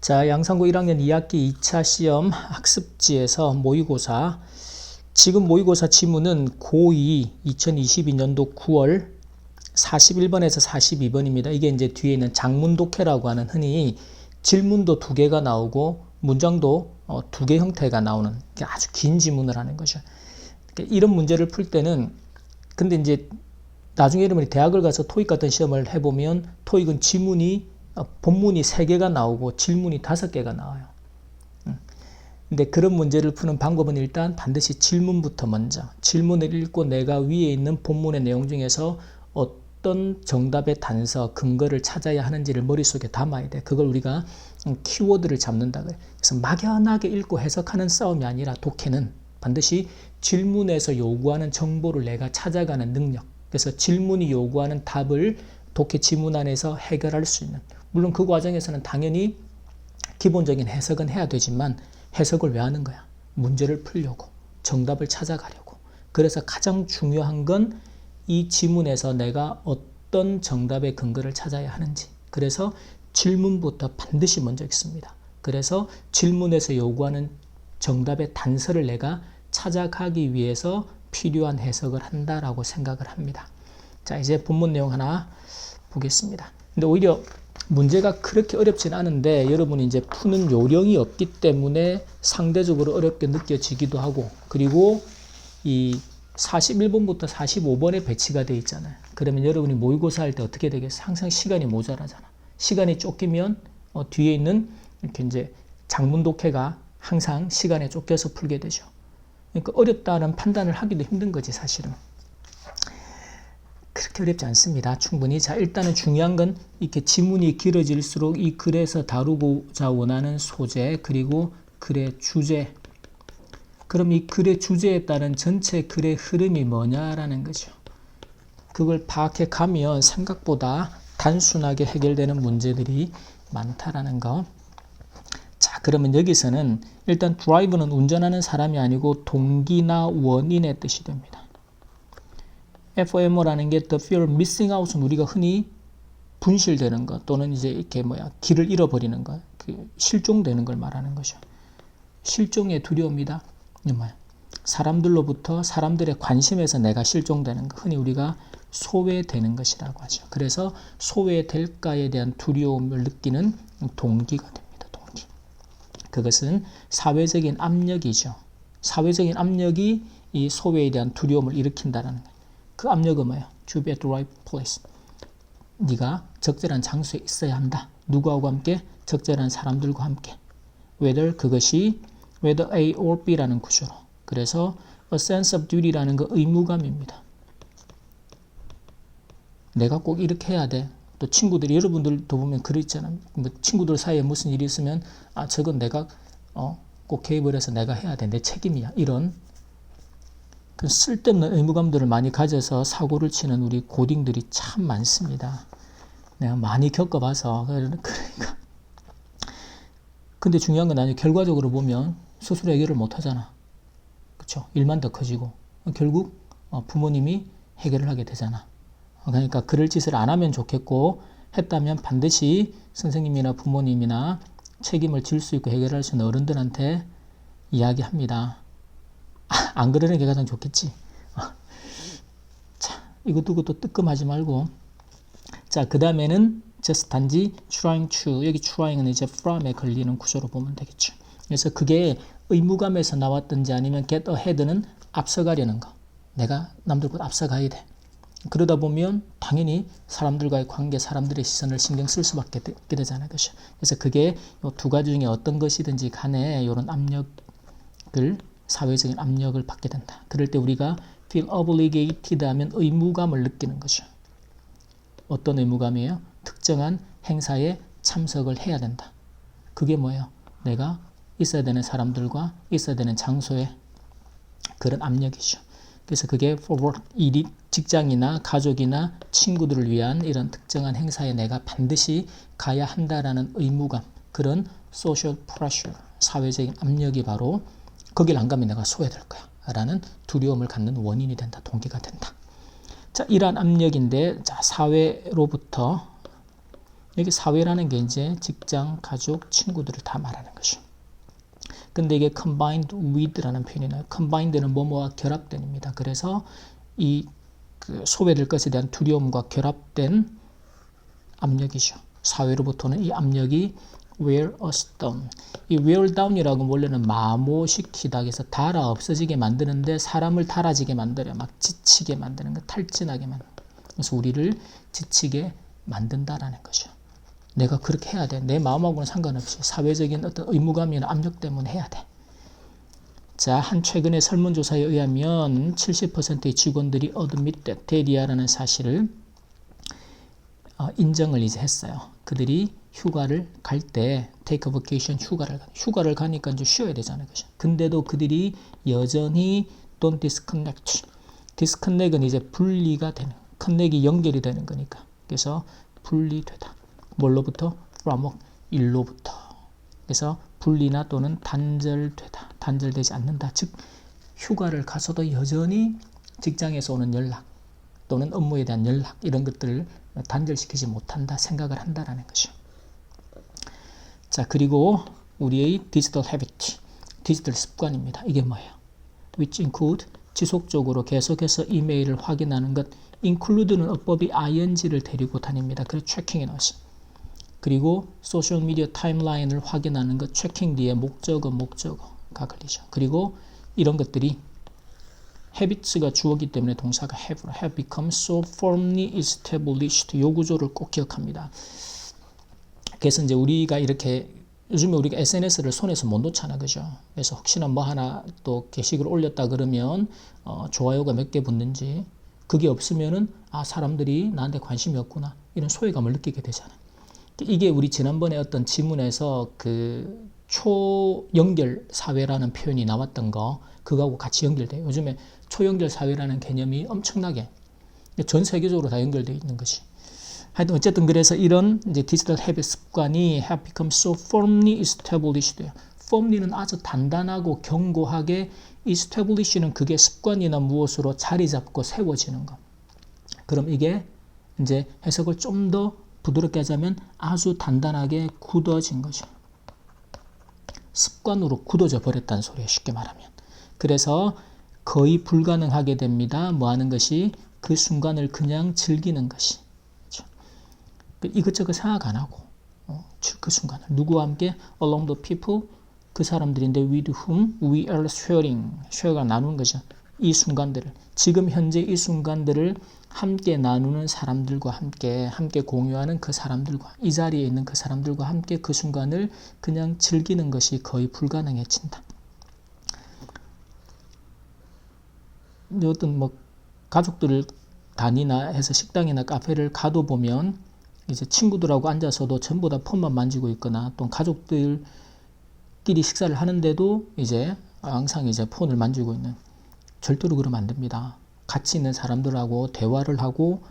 자, 양산고 1학년 2학기 2차 시험 학습지에서 모의고사 지금 모의고사 지문은 고2 2022년도 9월 41번에서 42번입니다. 이게 이제 뒤에 있는 장문 독해라고 하는 흔히 질문도 두 개가 나오고 문장도 어, 두개 형태가 나오는 아주 긴 지문을 하는 거죠. 그러니까 이런 문제를 풀 때는 근데 이제 나중에 여러분이 대학을 가서 토익 같은 시험을 해보면 토익은 지문이 어, 본문이 세 개가 나오고 질문이 다섯 개가 나와요. 음. 근데 그런 문제를 푸는 방법은 일단 반드시 질문부터 먼저 질문을 읽고 내가 위에 있는 본문의 내용 중에서 어떤 정답의 단서, 근거를 찾아야 하는지를 머릿속에 담아야 돼. 그걸 우리가 키워드를 잡는다 그래. 그래서 막연하게 읽고 해석하는 싸움이 아니라 독해는 반드시 질문에서 요구하는 정보를 내가 찾아가는 능력. 그래서 질문이 요구하는 답을 독해 지문 안에서 해결할 수 있는. 물론 그 과정에서는 당연히 기본적인 해석은 해야 되지만 해석을 왜 하는 거야? 문제를 풀려고. 정답을 찾아가려고. 그래서 가장 중요한 건 이 지문에서 내가 어떤 정답의 근거를 찾아야 하는지. 그래서 질문부터 반드시 먼저 읽습니다. 그래서 질문에서 요구하는 정답의 단서를 내가 찾아가기 위해서 필요한 해석을 한다라고 생각을 합니다. 자, 이제 본문 내용 하나 보겠습니다. 근데 오히려 문제가 그렇게 어렵진 않은데 여러분이 이제 푸는 요령이 없기 때문에 상대적으로 어렵게 느껴지기도 하고 그리고 이 41번부터 45번에 배치가 돼 있잖아요. 그러면 여러분이 모의고사 할 때 어떻게 되겠어요? 항상 시간이 모자라잖아. 시간이 쫓기면 어, 뒤에 있는 이렇게 이제 장문 독해가 항상 시간에 쫓겨서 풀게 되죠. 그러니까 어렵다는 판단을 하기도 힘든 거지 사실은. 그렇게 어렵지 않습니다. 충분히. 자, 일단은 중요한 건 이렇게 지문이 길어질수록 이 글에서 다루고자 원하는 소재, 그리고 글의 주제. 그럼 이 글의 주제에 따른 전체 글의 흐름이 뭐냐라는 거죠. 그걸 파악해 가면 생각보다 단순하게 해결되는 문제들이 많다라는 거. 자, 그러면 여기서는 일단 드라이브는 운전하는 사람이 아니고 동기나 원인의 뜻이 됩니다. FOMO라는 게 the fear of missing out은 우리가 흔히 분실되는 것 또는 이제 이렇게 뭐야 길을 잃어버리는 것, 그 실종되는 걸 말하는 거죠. 실종의 두려움이다. 이 뭐야? 사람들로부터 사람들의 관심에서 내가 실종되는 것, 흔히 우리가 소외되는 것이라고 하죠. 그래서 소외될까에 대한 두려움을 느끼는 동기가 됩니다. 동기. 그것은 사회적인 압력이죠. 사회적인 압력이 이 소외에 대한 두려움을 일으킨다라는 거예요. 그 압력은 뭐예요? To be at the right place. 네가 적절한 장소에 있어야 한다. 누구하고 함께? 적절한 사람들과 함께. whether 그것이 whether A or B라는 구조로. 그래서 a sense of duty라는 거 의무감입니다. 내가 꼭 이렇게 해야 돼. 또 친구들이 여러분들도 보면 그러 있잖아요. 뭐 친구들 사이에 무슨 일이 있으면 아 저건 내가 어, 꼭 개입을 해서 내가 해야 돼. 내 책임이야. 이런 그 쓸데없는 의무감들을 많이 가져서 사고를 치는 우리 고딩들이 참 많습니다. 내가 많이 겪어봐서 그러니까 근데 중요한 건 아니에요. 결과적으로 보면 스스로 해결을 못 하잖아. 그렇죠? 일만 더 커지고 결국 어, 부모님이 해결을 하게 되잖아. 그러니까 그럴 짓을 안 하면 좋겠고 했다면 반드시 선생님이나 부모님이나 책임을 질 수 있고 해결할 수 있는 어른들한테 이야기합니다. 아, 안 그러는 게 가장 좋겠지. 자, 이것도 그것도 뜨끔하지 말고. 자, 그 다음에는 just 단지 trying to 여기 trying은 이제 from에 걸리는 구조로 보면 되겠죠. 그래서 그게 의무감에서 나왔든지 아니면 get ahead는 앞서가려는 거. 내가 남들보다 앞서가야 돼. 그러다 보면 당연히 사람들과의 관계, 사람들의 시선을 신경 쓸 수밖에 없게 되잖아요. 그죠? 그래서 그게 두 가지 중에 어떤 것이든지 간에 이런 압력을, 사회적인 압력을 받게 된다. 그럴 때 우리가 feel obligated 하면 의무감을 느끼는 거죠. 어떤 의무감이에요? 특정한 행사에 참석을 해야 된다. 그게 뭐예요? 내가 있어야 되는 사람들과 있어야 되는 장소에 그런 압력이죠. 그래서 그게 for work, 일이 직장이나 가족이나 친구들을 위한 이런 특정한 행사에 내가 반드시 가야 한다라는 의무감, 그런 social pressure, 사회적인 압력이 바로 거길 안 가면 내가 소외될 거야. 라는 두려움을 갖는 원인이 된다. 동기가 된다. 자, 이러한 압력인데, 자, 사회로부터 여기 사회라는 게 이제 직장, 가족, 친구들을 다 말하는 것이죠. 근데 이게 combined with라는 표현이 나요. combined는 뭐뭐와 결합된입니다. 그래서 이 그 소외될 것에 대한 두려움과 결합된 압력이죠. 사회로부터는 이 압력이 wear us down. 이 wear down이라고 원래는 마모시키다 해서 달아 없어지게 만드는데 사람을 달아지게 만들어 막 지치게 만드는 거 탈진하게 만드 그래서 우리를 지치게 만든다라는 거죠. 내가 그렇게 해야 돼. 내 마음하고는 상관없이 사회적인 어떤 의무감이나 압력 때문에 해야 돼. 자, 한 최근의 설문조사에 의하면 70%의 직원들이 어드밋 데리아라는 사실을 어, 인정을 이제 했어요. 그들이 휴가를 갈때 a vacation 휴가를 가 휴가를 가니까 이제 쉬어야 되잖아요. 그죠? 근데도 그들이 여전히 don't disconnect. disconnect은 이제 분리가 되는 connect이 연결이 되는 거니까. 그래서 분리되다. 뭘로부터? from 일로부터. 그래서 분리나 또는 단절되다. 단절되지 않는다. 즉 휴가를 가서도 여전히 직장에서 오는 연락 또는 업무에 대한 연락 이런 것들을 단절시키지 못한다 생각을 한다라는 것이죠. 자 그리고 우리의 디지털 헤비트, 디지털 습관입니다. 이게 뭐예요? which include 지속적으로 계속해서 이메일을 확인하는 것, include는 어법이 ing를 데리고 다닙니다. 그래서 트래킹에 넣었어. 그리고 소셜 미디어 타임라인을 확인하는 것, 트래킹 뒤에 목적어, 목적어가 걸리죠. 그리고 이런 것들이 habits가 주어기 때문에 동사가 have, have become so firmly established 요 구조를 꼭 기억합니다. 그래서 이제 우리가 이렇게 요즘에 우리가 SNS를 손에서 못 놓잖아, 그죠? 그래서 혹시나 뭐 하나 또 게시글 올렸다 그러면 어, 좋아요가 몇 개 붙는지 그게 없으면은 아 사람들이 나한테 관심이 없구나 이런 소외감을 느끼게 되잖아. 이게 우리 지난번에 어떤 지문에서 그 초연결 사회라는 표현이 나왔던 거 그거하고 같이 연결돼요. 요즘에 초연결 사회라는 개념이 엄청나게 전 세계적으로 다 연결되어 있는 것이. 하여튼 어쨌든 그래서 이런 이제 디지털 헤비 습관이 have become so firmly established. firmly는 아주 단단하고 견고하게 establish는 그게 습관이나 무엇으로 자리 잡고 세워지는 것. 그럼 이게 이제 해석을 좀 더 부드럽게 하자면 아주 단단하게 굳어진 거죠. 습관으로 굳어져 버렸다는 소리예요. 쉽게 말하면. 그래서 거의 불가능하게 됩니다. 뭐 하는 것이 그 순간을 그냥 즐기는 것이. 그렇죠? 이것저것 생각 안 하고 어, 그 순간을 누구와 함께 along the people 그 사람들인데 with whom we are sharing share가 나누는 거죠. 이 순간들을 지금 현재 이 순간들을 함께 나누는 사람들과 함께 함께 공유하는 그 사람들과 이 자리에 있는 그 사람들과 함께 그 순간을 그냥 즐기는 것이 거의 불가능해진다. 어떤 뭐 가족들을 단위나 해서 식당이나 카페를 가도 보면 이제 친구들하고 앉아서도 전부 다 폰만 만지고 있거나 또 가족들끼리 식사를 하는데도 이제 항상 이제 폰을 만지고 있는 절대로 그러면 안 됩니다. 같이 있는 사람들하고 대화를 하고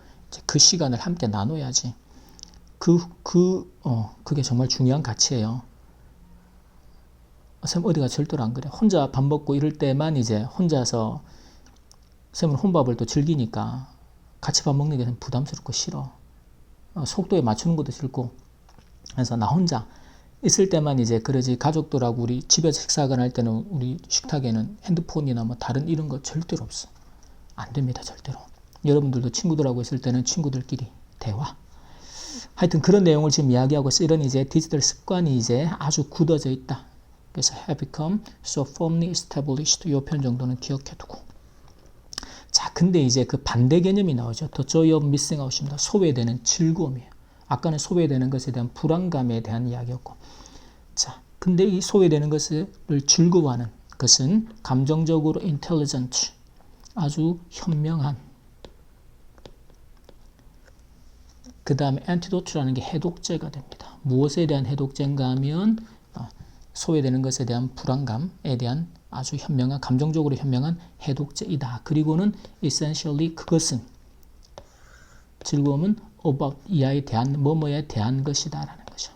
그 시간을 함께 나눠야지. 그, 그, 어, 그게 정말 중요한 가치예요. 쌤 어디가 절대로 안 그래. 혼자 밥 먹고 이럴 때만 이제 혼자서 쌤은 혼밥을 또 즐기니까 같이 밥 먹는 게 부담스럽고 싫어. 어, 속도에 맞추는 것도 싫고. 그래서 나 혼자 있을 때만 이제 그러지 가족들하고 우리 집에서 식사를 할 때는 우리 식탁에는 핸드폰이나 뭐 다른 이런 거 절대로 없어. 안 됩니다, 절대로. 여러분들도 친구들하고 있을 때는 친구들끼리 대화. 하여튼 그런 내용을 지금 이야기하고 있어. 이런 이제 디지털 습관이 이제 아주 굳어져 있다. 그래서 have become so firmly established 이 표현 정도는 기억해 두고. 자, 근데 이제 그 반대 개념이 나오죠. The joy of missing out입니다. 소외되는 즐거움이에요. 아까는 소외되는 것에 대한 불안감에 대한 이야기였고. 자, 근데 이 소외되는 것을 즐거워하는 것은 감정적으로 intelligent, 아주 현명한. 그 다음에 antidote라는 게 해독제가 됩니다. 무엇에 대한 해독제인가 하면 어, 소외되는 것에 대한 불안감에 대한 아주 현명한 감정적으로 현명한 해독제이다. 그리고는 essentially 그것은 즐거움은 about 이하에 대한 뭐뭐에 대한 것이다 라는 거죠.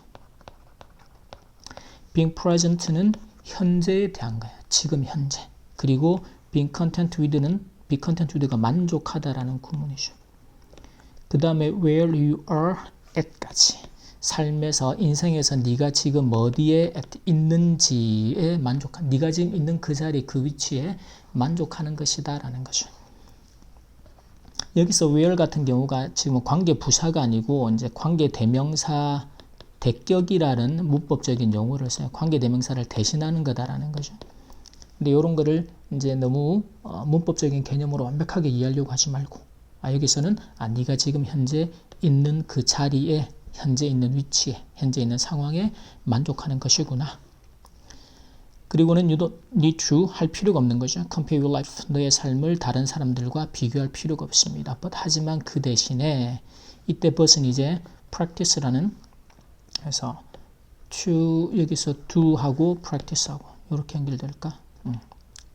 being present는 현재에 대한 거야. 지금 현재. 그리고 being content with는 be content with가 만족하다라는 구문이죠. 그 다음에 where you are at까지 삶에서 인생에서 네가 지금 어디에 있는지에 만족한 네가 지금 있는 그 자리 그 위치에 만족하는 것이다 라는 거죠. 여기서 where 같은 경우가 지금 관계 부사가 아니고 이제 관계 대명사 대격이라는 문법적인 용어를 써요. 관계 대명사를 대신하는 거다라는 거죠. 근데 이런 거를 이제 너무 어, 문법적인 개념으로 완벽하게 이해하려고 하지 말고 아 여기서는 아 네가 지금 현재 있는 그 자리에 현재 있는 위치에 현재 있는 상황에 만족하는 것이구나. 그리고는 don't need to 할 필요가 없는 거죠. compare your life 너의 삶을 다른 사람들과 비교할 필요가 없습니다. but 하지만 그 대신에 이때 but은 이제 practice라는 그래서 to 여기서 do하고 practice하고 이렇게 연결될까?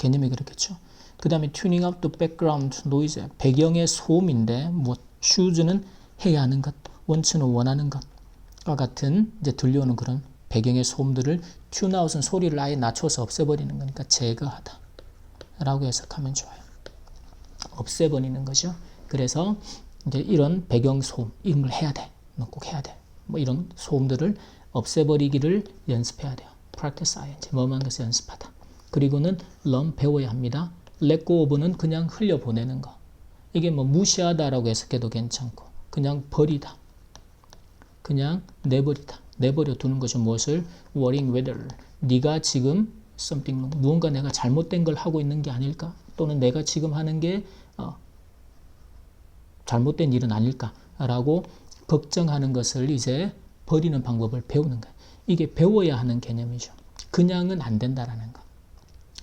음, 개념이 그렇겠죠. 그 다음에 tuning up the background 배경의 소음인데 뭐 choose는 해야 하는 것, want는 원하는 것과 같은 이제 들려오는 그런 배경의 소음들을 튜나웃은 소리를 아예 낮춰서 없애버리는 거니까 제거하다 라고 해석하면 좋아요. 없애버리는 거죠. 그래서 이제 이런 배경 소음 이런 걸 해야 돼. 꼭 해야 돼. 뭐 이런 소음들을 없애버리기를 연습해야 돼요. practice ing 뭐만 것을 연습하다. 그리고는 learn 배워야 합니다. go of는 그냥 흘려보내는 거. 이게 뭐 무시하다라고 해석해도 괜찮고 그냥 버리다. 그냥 내버리다. 내버려 두는 거죠. 무엇을? worrying whether 네가 지금 something 무언가 내가 잘못된 걸 하고 있는 게 아닐까? 또는 내가 지금 하는 게 어, 잘못된 일은 아닐까라고 걱정하는 것을 이제 버리는 방법을 배우는 거예요. 이게 배워야 하는 개념이죠. 그냥은 안 된다라는 거.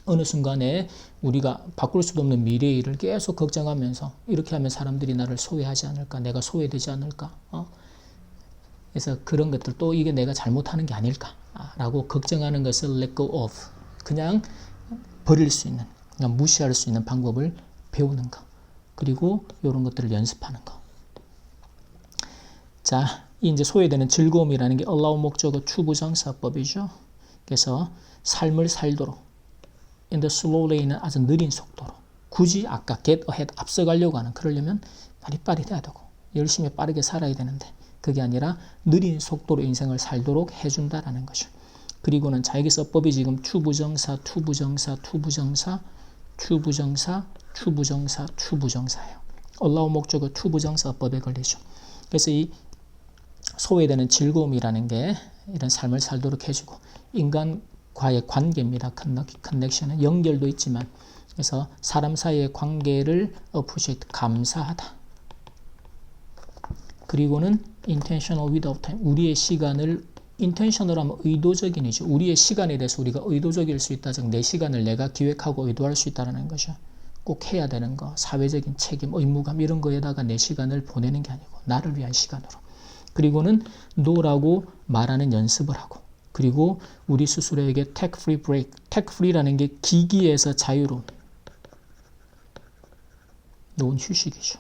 어느 순간에 우리가 바꿀 수도 없는 미래의 일을 계속 걱정하면서 이렇게 하면 사람들이 나를 소외하지 않을까? 내가 소외되지 않을까? 어? 그래서 그런 것들 또 이게 내가 잘못하는 게 아닐까라고 걱정하는 것을 let go of 그냥 버릴 수 있는 그냥 무시할 수 있는 방법을 배우는 거 그리고 이런 것들을 연습하는 거. 자, 이제 소외되는 즐거움이라는 게 allow 목적어 추부정사법이죠. 그래서 삶을 살도록 in the slow lane은 아주 느린 속도로 굳이 아까 get ahead 앞서가려고 하는 그러려면 빠릿빠릿해야 되고 열심히 빠르게 살아야 되는데 그게 아니라 느린 속도로 인생을 살도록 해준다라는 거죠. 그리고는 자기서법이 지금 투부정사, 투부정사, 투부정사, 투부정사, 투부정사, 투부정사예요. 올라온 목적어 투부정사법에 걸리죠. 그래서 이 소외되는 즐거움이라는 게 이런 삶을 살도록 해주고 인간 과의 관계입니다. 커넥션은 연결도 있지만 그래서 사람 사이의 관계를 appreciate 감사하다. 그리고는 intentional without time 우리의 시간을 intentional 하면 의도적인이죠. 우리의 시간에 대해서 우리가 의도적일 수 있다. 즉 내 시간을 내가 기획하고 의도할 수 있다는 거죠. 꼭 해야 되는 거, 사회적인 책임, 의무감 이런 거에다가 내 시간을 보내는 게 아니고 나를 위한 시간으로. 그리고는 no라고 말하는 연습을 하고 그리고 우리 스스로에게 tech free break, tech free라는 게 기기에서 자유로운 노은 휴식이죠.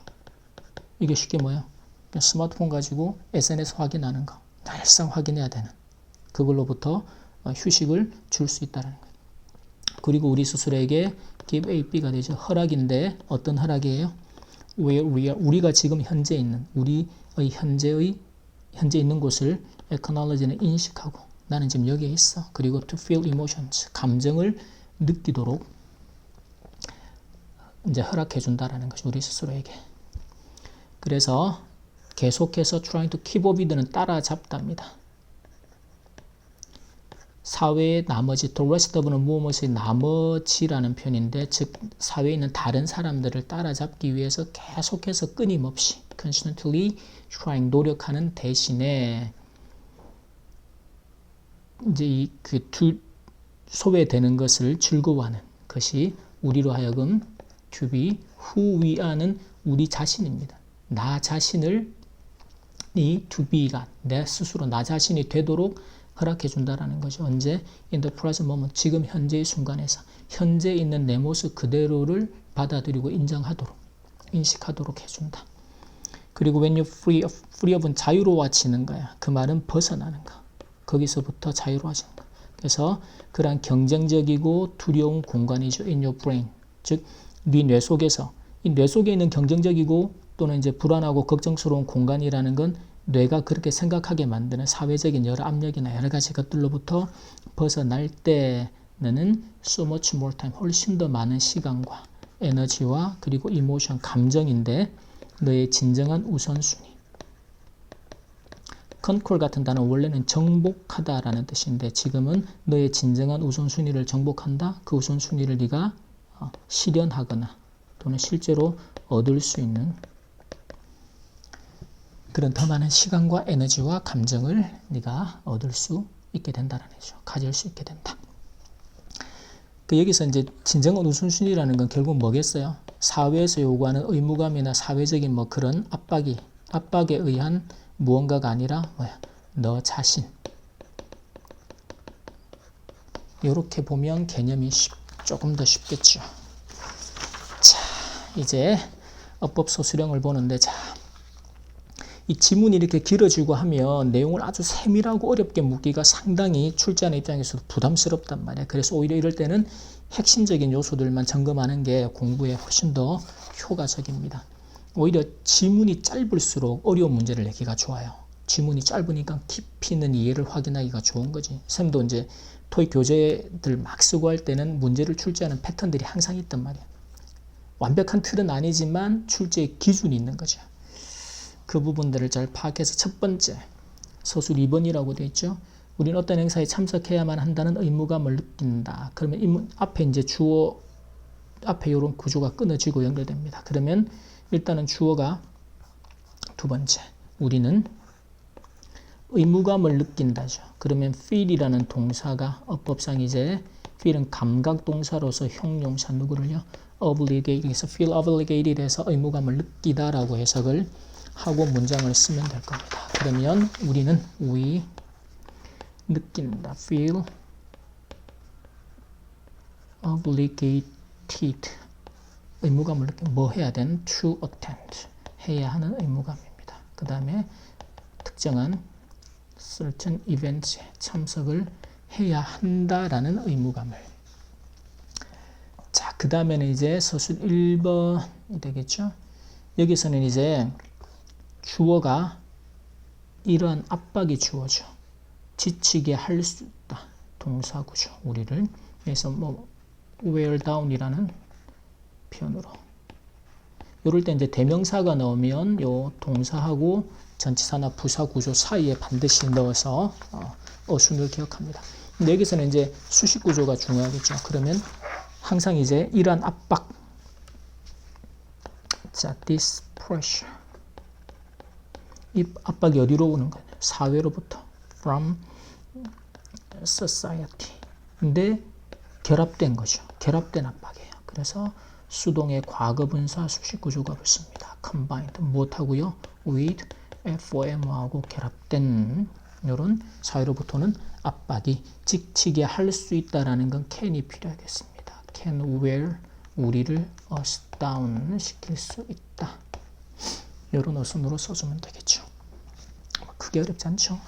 이게 쉽게 뭐야? 스마트폰 가지고 SNS 확인하는 거. 날상 확인해야 되는. 그걸로부터 휴식을 줄 수 있다는 거예요. 그리고 우리 스스로에게 give A, B가 되죠. 허락인데 어떤 허락이에요? where we are, 우리가 지금 현재 있는 우리의 현재의 현재 있는 곳을 acknowledge는 인식하고 나는 지금 여기에 있어. 그리고 to feel emotions 감정을 느끼도록 이제 허락해 준다라는 것이 우리 스스로에게. 그래서 계속해서 trying to keep up이드는 따라잡답니다. 사회의 나머지 the rest of는 무엇의 나머지라는 표현인데 즉 사회에 있는 다른 사람들을 따라잡기 위해서 계속해서 끊임없이 constantly trying 노력하는 대신에 이제 이그두 소외되는 것을 즐거워하는 것이 우리로 하여금 to be who we are는 우리 자신입니다. 나 자신을 이 to be가 내 스스로 나 자신이 되도록 허락해 준다라는 거죠. 언제 in the present moment 지금 현재의 순간에서 현재 있는 내 모습 그대로를 받아들이고 인정하도록 인식하도록 해준다. 그리고 when you free of, free of은 자유로워지는 거야. 그 말은 벗어나는 거. 거기서부터 자유로워진다. 그래서 그러한 경쟁적이고 두려운 공간이죠. in your brain. 즉, 네 뇌 속에서 이 뇌 속에 있는 경쟁적이고 또는 이제 불안하고 걱정스러운 공간이라는 건 뇌가 그렇게 생각하게 만드는 사회적인 여러 압력이나 여러 가지 것들로부터 벗어날 때는 so much more time 훨씬 더 많은 시간과 에너지와 그리고 이모션 감정인데 너의 진정한 우선순위 컨콜 같은 단어는 원래는 정복하다라는 뜻인데 지금은 너의 진정한 우선순위를 정복한다. 그 우선순위를 네가 어, 실현하거나 또는 실제로 얻을 수 있는 그런 더 많은 시간과 에너지와 감정을 네가 얻을 수 있게 된다라는 거죠. 가질 수 있게 된다. 그 여기서 이제 진정한 우선순위라는 건 결국 뭐겠어요? 사회에서 요구하는 의무감이나 사회적인 뭐 그런 압박이 압박에 의한 무언가가 아니라 뭐야? 너 자신. 이렇게 보면 개념이 쉽, 조금 더 쉽겠죠. 자, 이제 어법 소 수령을 보는데 자, 이 지문이 이렇게 길어지고 하면 내용을 아주 세밀하고 어렵게 묻기가 상당히 출제하는 입장에서도 부담스럽단 말이야. 그래서 오히려 이럴 때는 핵심적인 요소들만 점검하는 게 공부에 훨씬 더 효과적입니다. 오히려 지문이 짧을수록 어려운 문제를 내기가 좋아요. 지문이 짧으니까 깊이 있는 이해를 확인하기가 좋은 거지. 쌤도 이제 토익 교재들 막 쓰고 할 때는 문제를 출제하는 패턴들이 항상 있단 말이야. 완벽한 틀은 아니지만 출제의 기준이 있는 거죠. 그 부분들을 잘 파악해서 첫 번째 서술 2번이라고 되어 있죠. 우리는 어떤 행사에 참석해야만 한다는 의무감을 느낀다. 그러면 이 앞에 이제 주어 앞에 이런 구조가 끊어지고 연결됩니다. 그러면 일단은 주어가 두 번째 우리는 의무감을 느낀다죠. 그러면 feel이라는 동사가 어법상 이제 feel은 감각 동사로서 형용사 누구를요? obligate에서 feel obligated 해서 의무감을 느끼다라고 해석을 하고 문장을 쓰면 될 겁니다. 그러면 우리는 we 느낀다 feel obligated 의무감을 느끼 뭐 해야 되는 to attend 해야 하는 의무감입니다. 그 다음에 특정한 certain events에 참석을 해야 한다라는 의무감을 자, 그 다음에는 이제 서술 1번이 되겠죠. 여기서는 이제 주어가 이러한 압박이 주어져 지치게 할 수 있다. 동사구죠. 우리를 그래서 뭐 wear down이라는 표현으로 이럴 때 이제 대명사가 나오면 요 동사하고 전치사나 부사 구조 사이에 반드시 넣어서 어, 어순을 기억합니다. 근데 여기서는 이제 수식 구조가 중요하겠죠. 그러면 항상 이제 이러한 압박 자, this pressure 이 압박이 어디로 오는 거예요? 사회로부터 from society 근데 결합된 거죠. 결합된 압박이에요. 그래서 수동의 과거분사 수식 구조가 붙습니다. combined 무엇하고요? with FOM하고 결합된 이런 사회로부터는 압박이 지치게 할 수 있다라는 건 can이 필요하겠습니다. can where 우리를 us down 시킬 수 있다. 이런 어순으로 써주면 되겠죠. 크게 어렵지 않죠.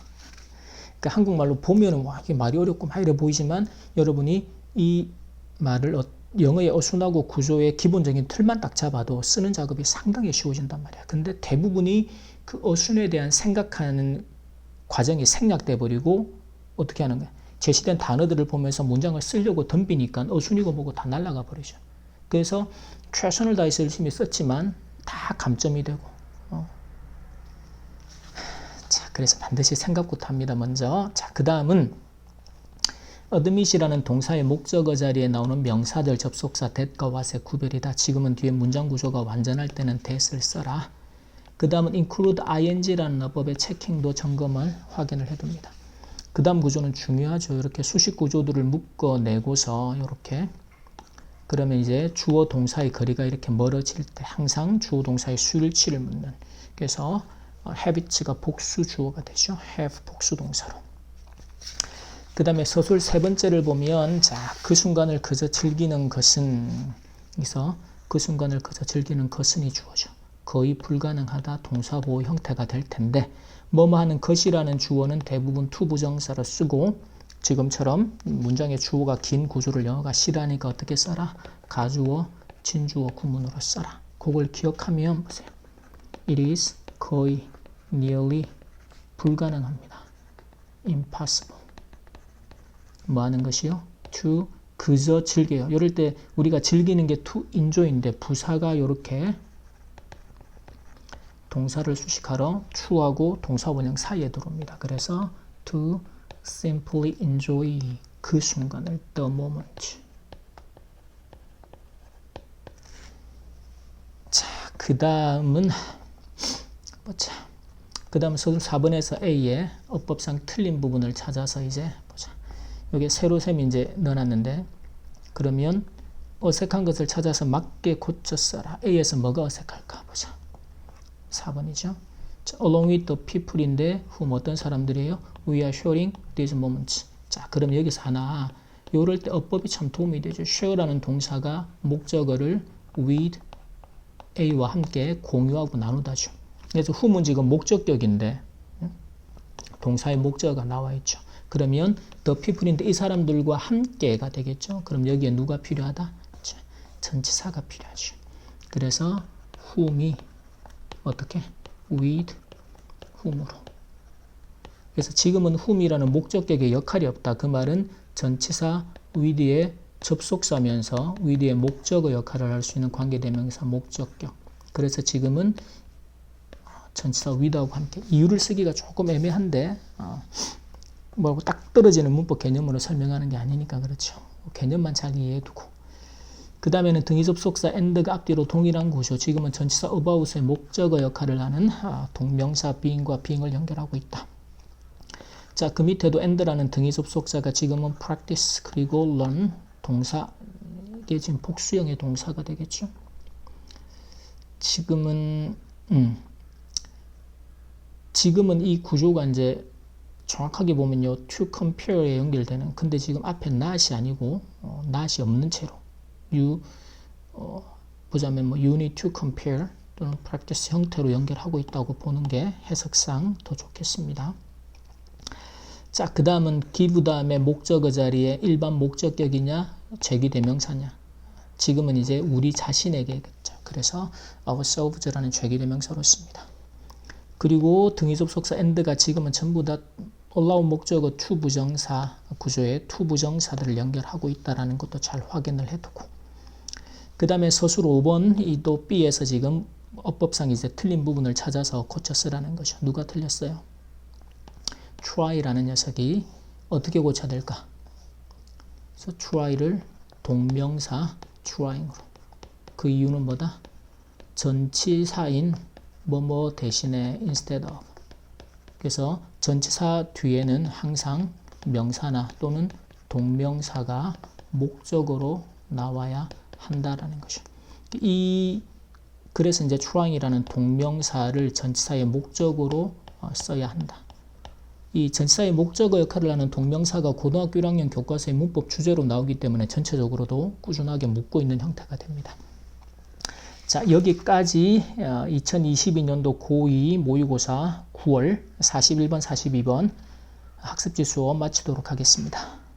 그러니까 한국말로 보면은 와 이게 말이 어렵고 막 이래 보이지만 여러분이 이 말을 어, 영어의 어순하고 구조의 기본적인 틀만 딱 잡아도 쓰는 작업이 상당히 쉬워진단 말이야. 근데 대부분이 그 어순에 대한 생각하는 과정이 생략돼 버리고 어떻게 하는 거야? 제시된 단어들을 보면서 문장을 쓰려고 덤비니까 어순이고 뭐고 다 날아가 버리죠. 그래서 최선을 다해서 열심히 썼지만 다 감점이 되고 어. 자 그래서 반드시 생각부터 합니다 먼저 자그 다음은 admit이라는 동사의 목적어 자리에 나오는 명사들 접속사 that과 what의 구별이다. 지금은 뒤에 문장 구조가 완전할 때는 that을 써라. 그 다음은 include ing라는 어법의 체킹도 점검을 확인을 해둡니다. 그 다음 구조는 중요하죠. 이렇게 수식 구조들을 묶어내고서 이렇게. 그러면 이제 주어 동사의 거리가 이렇게 멀어질 때 항상 주어 동사의 수일치를 묻는. 그래서 habits가 복수 주어가 되죠. have 복수 동사로. 그 다음에 서술 세 번째를 보면 자 그 순간을 그저 즐기는 것은 그래서 그 순간을 그저 즐기는 것은이 주어져. 거의 불가능하다 동사보호 형태가 될 텐데 뭐뭐 하는 것이라는 주어는 대부분 투부정사로 쓰고 지금처럼 문장의 주어가 긴 구조를 영어가 싫어하니까 어떻게 써라? 가주어, 진주어 구문으로 써라. 그걸 기억하면 보세요. It is 거의 nearly 불가능합니다. impossible. 뭐 하는 것이요? to 그저 즐겨요. 이럴 때 우리가 즐기는 게 to enjoy인데 부사가 이렇게 동사를 수식하러 to하고 동사 원형 사이에 들어옵니다. 그래서 to simply enjoy 그 순간을 the moment. 자, 그 다음은 보자. 그 다음 선 4번에서 A의 어법상 틀린 부분을 찾아서 이제. 여기 세로 셈이 이제 넣어놨는데 그러면 어색한 것을 찾아서 맞게 고쳐 써라. A에서 뭐가 어색할까 보자. 4번이죠. 자, along with the people인데 whom 어떤 사람들이에요? We are sharing these moments. 자, 그럼 여기서 하나 요럴 때 어법이 참 도움이 되죠. share라는 동사가 목적어를 with A와 함께 공유하고 나누다죠. 그래서 whom은 지금 목적격인데 응? 동사의 목적어가 나와 있죠. 그러면 the people인데 이 사람들과 함께가 되겠죠. 그럼 여기에 누가 필요하다? 자, 전치사가 필요하죠. 그래서 whom이 어떻게? with whom으로. 그래서 지금은 whom이라는 목적격의 역할이 없다. 그 말은 전치사 with의 접속사면서 with의 목적어 역할을 할 수 있는 관계대명사 목적격. 그래서 지금은 전치사 with하고 함께 이유를 쓰기가 조금 애매한데 어, 뭐고 딱 떨어지는 문법 개념으로 설명하는 게 아니니까 그렇죠. 개념만 잘 이해해 두고 그 다음에는 등위 접속사 and가 앞뒤로 동일한 구조 지금은 전치사 about의 목적어 역할을 하는 아, 동명사 being과 being을 연결하고 있다. 자, 그 밑에도 and라는 등위 접속사가 지금은 practice 그리고 learn 동사 이게 지금 복수형의 동사가 되겠죠. 지금은 음, 지금은 이 구조가 이제 정확하게 보면요 to compare에 연결되는 근데 지금 앞에 not이 아니고 어, not이 없는 채로 you 어, 보자면 뭐 you need to compare 또는 practice 형태로 연결하고 있다고 보는 게 해석상 더 좋겠습니다. 자, 그 다음은 give 다음에 목적어 자리에 일반 목적격이냐, 제기대명사냐. 지금은 이제 우리 자신에게 겠죠. 그래서 ourselves라는 제기대명사로 씁니다. 그리고 등위 접속사 and가 지금은 전부 다 올라온 목적어 to 부정사 구조에 to 부정사들을 연결하고 있다는 것도 잘 확인을 해두고 그 다음에 서술 5번 이 또 B에서 지금 어법상 이제 틀린 부분을 찾아서 고쳐 쓰라는 거죠. 누가 틀렸어요? try라는 녀석이 어떻게 고쳐야 될까? 그래서 try를 동명사 trying으로 그 이유는 뭐다? 전치사인 뭐뭐 대신에 instead of 그래서 전치사 뒤에는 항상 명사나 또는 동명사가 목적으로 나와야 한다라는 거죠. 이 그래서 이제 trying이라는 동명사를 전치사의 목적으로 어, 써야 한다. 이 전치사의 목적어 역할을 하는 동명사가 고등학교 1학년 교과서의 문법 주제로 나오기 때문에 전체적으로도 꾸준하게 묻고 있는 형태가 됩니다. 자, 여기까지 2022년도 고2 모의고사 9월 41번, 42번 학습지 수업 마치도록 하겠습니다.